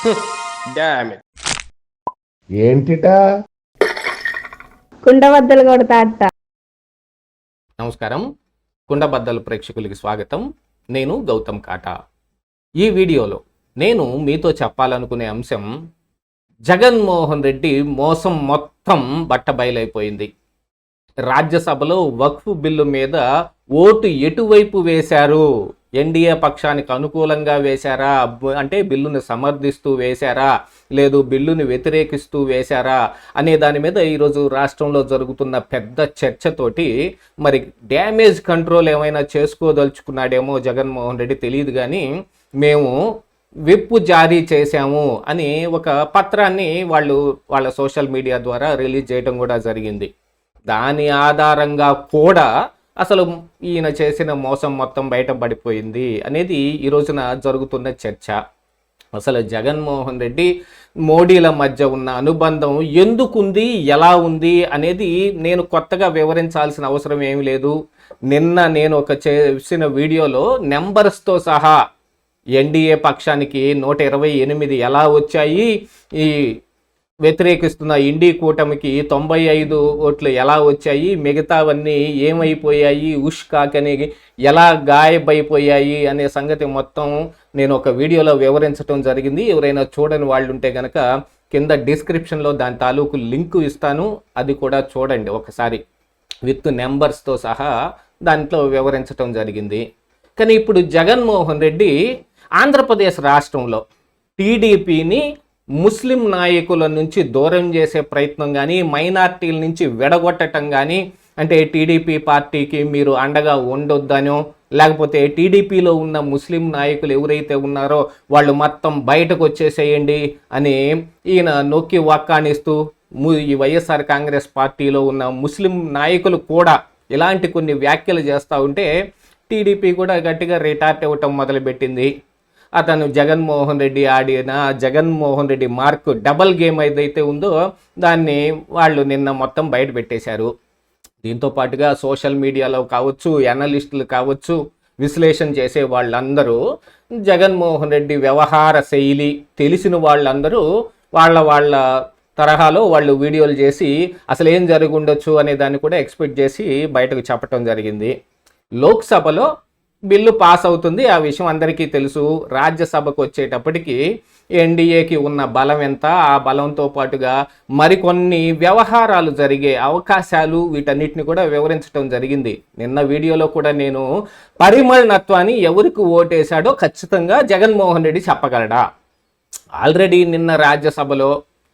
ఏంటిటా? కుండబద్దలు కొడతా అత్త. నమస్కారం. కుండబద్దలు ప్రేక్షకులకి స్వాగతం. నేను గౌతమ్ కాటా. ఈ వీడియోలో నేను మీతో చెప్పాలనుకునే అంశం జగన్మోహన్ రెడ్డి మోసం మొత్తం బట్టబయలైపోయింది. రాజ్యసభలో వక్ఫ్ బిల్లు మీద ఓటు ఎటువైపు వేశారు? ఎన్డీఏ పక్షానికి అనుకూలంగా వేశారా? అంటే బిల్లుని సమర్థిస్తూ వేశారా? లేదు బిల్లుని వ్యతిరేకిస్తూ వేశారా? అనే దాని మీద ఈరోజు రాష్ట్రంలో జరుగుతున్న పెద్ద చర్చతోటి మరి డ్యామేజ్ కంట్రోల్ ఏమైనా చేసుకోదలుచుకున్నాడేమో జగన్మోహన్ రెడ్డి తెలియదు కానీ మేము విప్పు జారీ చేశాము అని ఒక పత్రాన్ని వాళ్ళు వాళ్ళ సోషల్ మీడియా ద్వారా రిలీజ్ చేయడం కూడా జరిగింది. దాని ఆధారంగా కూడా అసలు ఈయన చేసిన మోసం మొత్తం బయటపడిపోయింది అనేది ఈ రోజున జరుగుతున్న చర్చ. అసలు జగన్మోహన్ రెడ్డి మోడీల మధ్య ఉన్న అనుబంధం ఎందుకుంది ఎలా ఉంది అనేది నేను కొత్తగా వివరించాల్సిన అవసరం ఏమీ లేదు. నిన్న నేను ఒక చేసిన వీడియోలో నెంబర్స్తో సహా ఎన్డీఏ పక్షానికి నూట ఇరవై ఎనిమిది ఎలా వచ్చాయి ఈ వ్యతిరేకిస్తున్న ఇండి కూటమికి తొంభై ఐదు ఓట్లు ఎలా వచ్చాయి? మిగతావన్నీ ఏమైపోయాయి? ఉష్కాకని ఎలా గాయబైపోయాయి అనే సంగతి మొత్తం నేను ఒక వీడియోలో వివరించడం జరిగింది. ఎవరైనా చూడని వాళ్ళు ఉంటే కనుక కింద డిస్క్రిప్షన్లో దాని తాలూకు లింక్ ఇస్తాను. అది కూడా చూడండి ఒకసారి. విత్ నెంబర్స్తో సహా దాంట్లో వివరించడం జరిగింది. కానీ ఇప్పుడు జగన్మోహన్ రెడ్డి ఆంధ్రప్రదేశ్ రాష్ట్రంలో టీడీపీని ముస్లిం నాయకుల నుంచి దూరం చేసే ప్రయత్నం కానీ మైనార్టీల నుంచి విడగొట్టడం కానీ అంటే టీడీపీ పార్టీకి మీరు అండగా ఉండొద్దనో లేకపోతే టీడీపీలో ఉన్న ముస్లిం నాయకులు ఎవరైతే ఉన్నారో వాళ్ళు మొత్తం బయటకు వచ్చేసేయండి అని ఈయన నొక్కి వక్కానిస్తూ ఈ వైఎస్ఆర్ కాంగ్రెస్ పార్టీలో ఉన్న ముస్లిం నాయకులు కూడా ఇలాంటి కొన్ని వ్యాఖ్యలు చేస్తూ ఉంటే టీడీపీ కూడా గట్టిగా రిటార్ట్ ఇవ్వటం మొదలుపెట్టింది. అతను జగన్మోహన్ రెడ్డి ఆడిన Jaganmohan Reddy mark double game ఏదైతే ఉందో దాన్ని వాళ్ళు నిన్న మొత్తం బయట పెట్టేశారు. దీంతో పాటుగా సోషల్ మీడియాలో కావచ్చు అనలిస్టులు కావచ్చు విశ్లేషణ చేసే వాళ్ళందరూ జగన్మోహన్ రెడ్డి వ్యవహార శైలి తెలిసిన వాళ్ళందరూ వాళ్ళ వాళ్ళ తరహాలో వాళ్ళు వీడియోలు చేసి అసలు ఏం జరుగుండొచ్చు అనే దాన్ని కూడా ఎక్స్పెక్ట్ చేసి బయటకు చెప్పటం జరిగింది. లోక్సభలో బిల్లు పాస్ అవుతుంది. ఆ విషయం అందరికీ తెలుసు. రాజ్యసభకు వచ్చేటప్పటికి ఎన్డీఏకి ఉన్న బలం ఎంత? ఆ బలంతో పాటుగా మరికొన్ని వ్యవహారాలు జరిగే అవకాశాలు వీటన్నిటిని కూడా వివరించడం జరిగింది. నిన్న వీడియోలో కూడా నేను పరిమళనత్వాన్ని ఎవరికి ఓటేశాడో ఖచ్చితంగా జగన్మోహన్ రెడ్డి చెప్పగలడా? ఆల్రెడీ నిన్న రాజ్యసభలో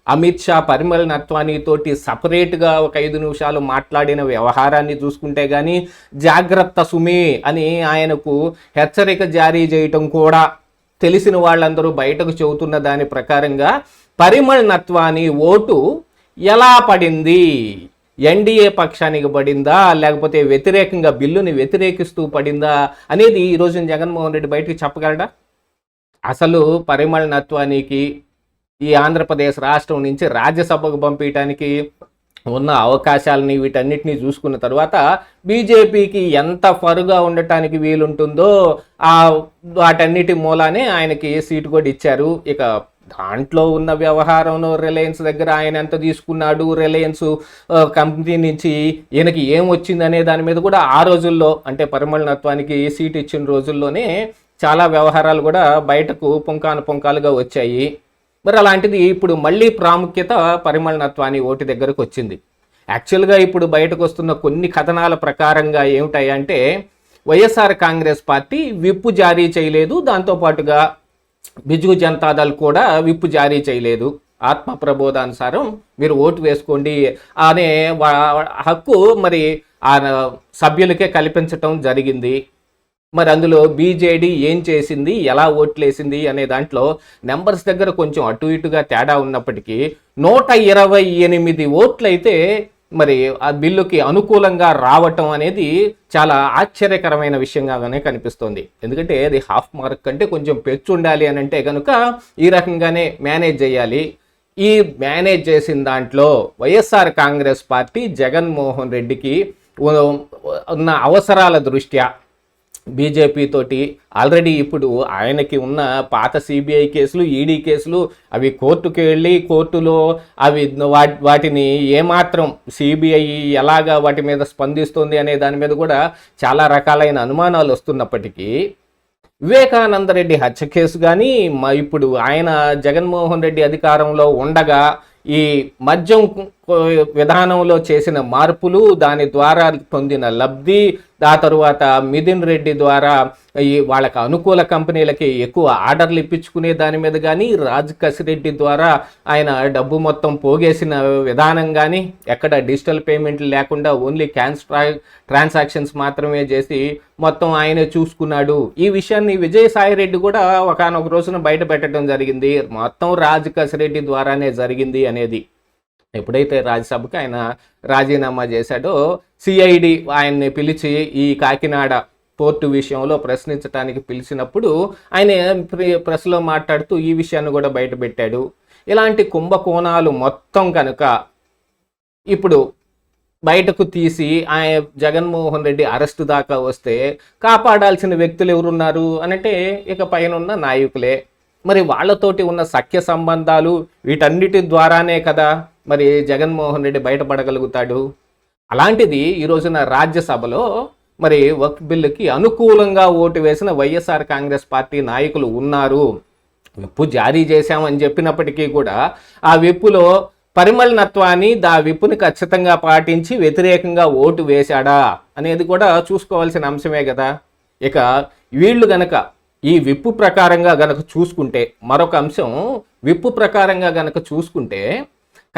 అమిత్ షా పరిమల్ నత్వానీ తోటి సపరేట్గా ఒక ఐదు నిమిషాలు మాట్లాడిన వ్యవహారాన్ని చూసుకుంటే కానీ జాగ్రత్త సుమి అని ఆయనకు హెచ్చరిక జారీ చేయటం కూడా తెలిసిన వాళ్ళందరూ బయటకు చెబుతున్న దాని ప్రకారంగా పరిమళ్ నత్వాని ఓటు ఎలా పడింది? ఎన్డీఏ పక్షానికి పడిందా? లేకపోతే వ్యతిరేకంగా బిల్లుని వ్యతిరేకిస్తూ పడిందా? అనేది ఈరోజు జగన్మోహన్ రెడ్డి బయటకు చెప్పగలడా? అసలు పరిమళ నత్వానికి ఈ ఆంధ్రప్రదేశ్ రాష్ట్రం నుంచి రాజ్యసభకు పంపించడానికి ఉన్న అవకాశాలని వీటన్నిటినీ చూసుకున్న తర్వాత బీజేపీకి ఎంత ఫరుగా ఉండటానికి వీలుంటుందో ఆ వాటన్నిటి మూలానే ఆయనకి సీటు కూడా ఇచ్చారు. ఇక దాంట్లో ఉన్న వ్యవహారంలో రిలయన్స్ దగ్గర ఆయన ఎంత తీసుకున్నాడు రిలయన్స్ కంపెనీ నుంచి ఈయనకి ఏం వచ్చింది అనే దాని మీద కూడా ఆ రోజుల్లో అంటే పరిమళనత్వానికి సీట్ ఇచ్చిన రోజుల్లోనే చాలా వ్యవహారాలు కూడా బయటకు పుంకాను పుంకాలుగా వచ్చాయి. మరి అలాంటిది ఇప్పుడు మళ్ళీ ప్రాముఖ్యత పరిమళనత్వాన్ని ఓటు దగ్గరకు వచ్చింది. యాక్చువల్గా ఇప్పుడు బయటకు వస్తున్న కొన్ని కథనాల ప్రకారంగా ఏమిటాయంటే వైఎస్ఆర్ కాంగ్రెస్ పార్టీ విప్పు జారీ చేయలేదు దాంతోపాటుగా బిజు జనతాదళ్ కూడా విప్పు జారీ చేయలేదు. ఆత్మ ప్రబోధానుసారం మీరు ఓటు వేసుకోండి అనే వా- హక్కు మరి ఆ సభ్యులకే కల్పించటం జరిగింది. మరి అందులో బీజేడీ ఏం చేసింది ఎలా ఓట్లేసింది అనే దాంట్లో నెంబర్స్ దగ్గర కొంచెం అటు ఇటుగా తేడా ఉన్నప్పటికీ నూట ఇరవై ఎనిమిది ఓట్లయితే మరి ఆ బిల్లుకి అనుకూలంగా రావటం అనేది చాలా ఆశ్చర్యకరమైన విషయంగానే కనిపిస్తోంది. ఎందుకంటే అది హాఫ్ మార్క్ కంటే కొంచెం పెచ్చు ఉండాలి అని అంటే కనుక ఈ రకంగానే మేనేజ్ చేయాలి. ఈ మేనేజ్ చేసిన దాంట్లో వైఎస్ఆర్ కాంగ్రెస్ పార్టీ జగన్మోహన్ రెడ్డికి ఉన్న అవసరాల దృష్ట్యా బీజేపీ తోటి ఆల్రెడీ ఇప్పుడు ఆయనకి ఉన్న పాత సిబిఐ కేసులు ఈడీ కేసులు అవి కోర్టుకు వెళ్ళి కోర్టులో అవి వాటి వాటిని ఏమాత్రం సిబిఐ ఎలాగా వాటి మీద స్పందిస్తుంది అనే దాని మీద కూడా చాలా రకాలైన అనుమానాలు వస్తున్నప్పటికీ వివేకానంద రెడ్డి హత్య కేసు కానీ మా ఇప్పుడు ఆయన జగన్మోహన్ రెడ్డి అధికారంలో ఉండగా ఈ మద్యం విధానంలో చేసిన మార్పులు దాని ద్వారా పొందిన లబ్ధి ఆ తరువాత మిథున్ రెడ్డి ద్వారా ఈ వాళ్ళకి అనుకూల కంపెనీలకి ఎక్కువ ఆర్డర్లు ఇప్పించుకునే దాని మీద కానీ రాజ్ కసిరెడ్డి ద్వారా ఆయన డబ్బు మొత్తం పోగేసిన విధానం కానీ ఎక్కడ డిజిటల్ పేమెంట్లు లేకుండా ఓన్లీ క్యాన్స్ ట్రా ట్రాన్సాక్షన్స్ మాత్రమే చేసి మొత్తం ఆయనే చూసుకున్నాడు. ఈ విషయాన్ని విజయసాయి రెడ్డి కూడా ఒకనొక రోజున బయట పెట్టడం జరిగింది. మొత్తం రాజ్ కసిరెడ్డి ద్వారానే జరిగింది అనేది. ఎప్పుడైతే రాజ్యసభకు ఆయన రాజీనామా చేశాడో సిఐడి ఆయన్ని పిలిచి ఈ కాకినాడ పోర్టు విషయంలో ప్రశ్నించడానికి పిలిచినప్పుడు ఆయన ప్రెస్లో మాట్లాడుతూ ఈ విషయాన్ని కూడా బయటపెట్టాడు ఇలాంటి కుంభకోణాలు మొత్తం కనుక ఇప్పుడు బయటకు తీసి ఆయన జగన్మోహన్ రెడ్డి అరెస్ట్ దాకా వస్తే కాపాడాల్సిన వ్యక్తులు ఎవరున్నారు అనంటే ఇక పైన ఉన్న నాయకులే. మరి వాళ్ళతోటి ఉన్న సఖ్య సంబంధాలు వీటన్నిటి ద్వారానే కదా మరి జగన్మోహన్ రెడ్డి బయటపడగలుగుతాడు? అలాంటిది ఈ రోజున రాజ్యసభలో మరి వక్ బిల్లుకి అనుకూలంగా ఓటు వేసిన వైఎస్ఆర్ కాంగ్రెస్ పార్టీ నాయకులు ఉన్నారు. విప్పు జారీ చేశామని చెప్పినప్పటికీ కూడా ఆ విప్పులో పరిమళనత్వాన్ని దా విప్పుని ఖచ్చితంగా పాటించి వ్యతిరేకంగా ఓటు వేశాడా అనేది కూడా చూసుకోవాల్సిన అంశమే కదా. ఇక వీళ్ళు గనక ఈ విప్పు ప్రకారంగా గనక చూసుకుంటే మరొక అంశం విప్పు ప్రకారంగా గనక చూసుకుంటే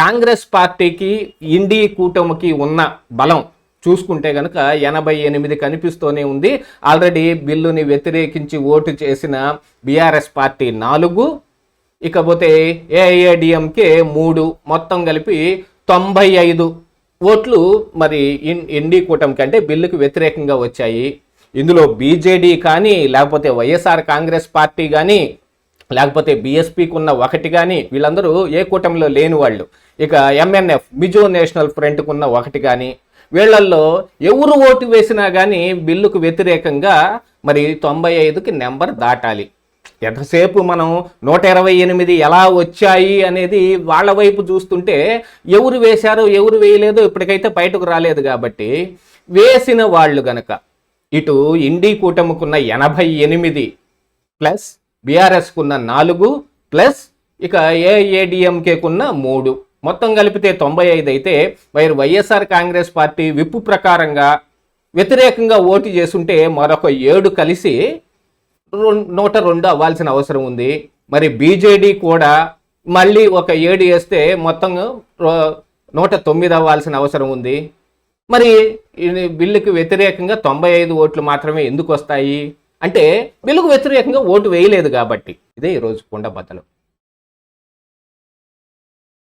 కాంగ్రెస్ పార్టీకి ఇండి కూటమికి ఉన్న బలం చూసుకుంటే కనుక ఎనభై ఎనిమిది కనిపిస్తూనే ఉంది. ఆల్రెడీ బిల్లుని వ్యతిరేకించి ఓటు చేసిన బీఆర్ఎస్ పార్టీ నాలుగు ఇకపోతే ఏఐఏడిఎంకే మూడు మొత్తం కలిపి తొంభై ఐదు ఓట్లు మరి ఇన్ ఎన్డీ కూటమి కంటే బిల్లుకు వ్యతిరేకంగా వచ్చాయి. ఇందులో బీజేడీ కానీ లేకపోతే వైఎస్ఆర్ కాంగ్రెస్ పార్టీ కానీ లేకపోతే బీఎస్పీకి ఉన్న ఒకటి కానీ వీళ్ళందరూ ఏ కూటమిలో లేని వాళ్ళు. ఇక ఎంఎన్ఎఫ్ మిజో నేషనల్ ఫ్రంట్కు ఉన్న ఒకటి కానీ వీళ్ళల్లో ఎవరు ఓటు వేసినా కానీ బిల్లుకు వ్యతిరేకంగా మరి తొంభై ఐదుకి నెంబర్ దాటాలి. ఎంతసేపు మనం నూట ఇరవై ఎనిమిది ఎలా వచ్చాయి అనేది వాళ్ళ వైపు చూస్తుంటే ఎవరు వేశారో ఎవరు వేయలేదో ఇప్పటికైతే బయటకు రాలేదు కాబట్టి వేసిన వాళ్ళు గనక ఇటు ఇండి కూటమికున్న ఎనభై ఎనిమిది ప్లస్ బీఆర్ఎస్కున్న నాలుగు ప్లస్ ఇక ఏఏడిఎంకేకున్న మూడు. మొత్తం కలిపితే తొంభై ఐదు అయితే వైర్ వైఎస్ఆర్ కాంగ్రెస్ పార్టీ విప్పు ప్రకారంగా వ్యతిరేకంగా ఓటు చేసుంటే మరొక ఏడు కలిసి నూట రెండు అవ్వాల్సిన అవసరం ఉంది. మరి బీజేడీ కూడా మళ్ళీ ఒక ఏడు వేస్తే మొత్తం నూట తొమ్మిది అవ్వాల్సిన అవసరం ఉంది. మరి బిల్లుకు వ్యతిరేకంగా తొంభై ఐదు ఓట్లు మాత్రమే ఎందుకు వస్తాయి? అంటే వెలుగు వ్యతిరేకంగా ఓటు వేయలేదు కాబట్టి. ఇదే ఈరోజు కుండబద్దలు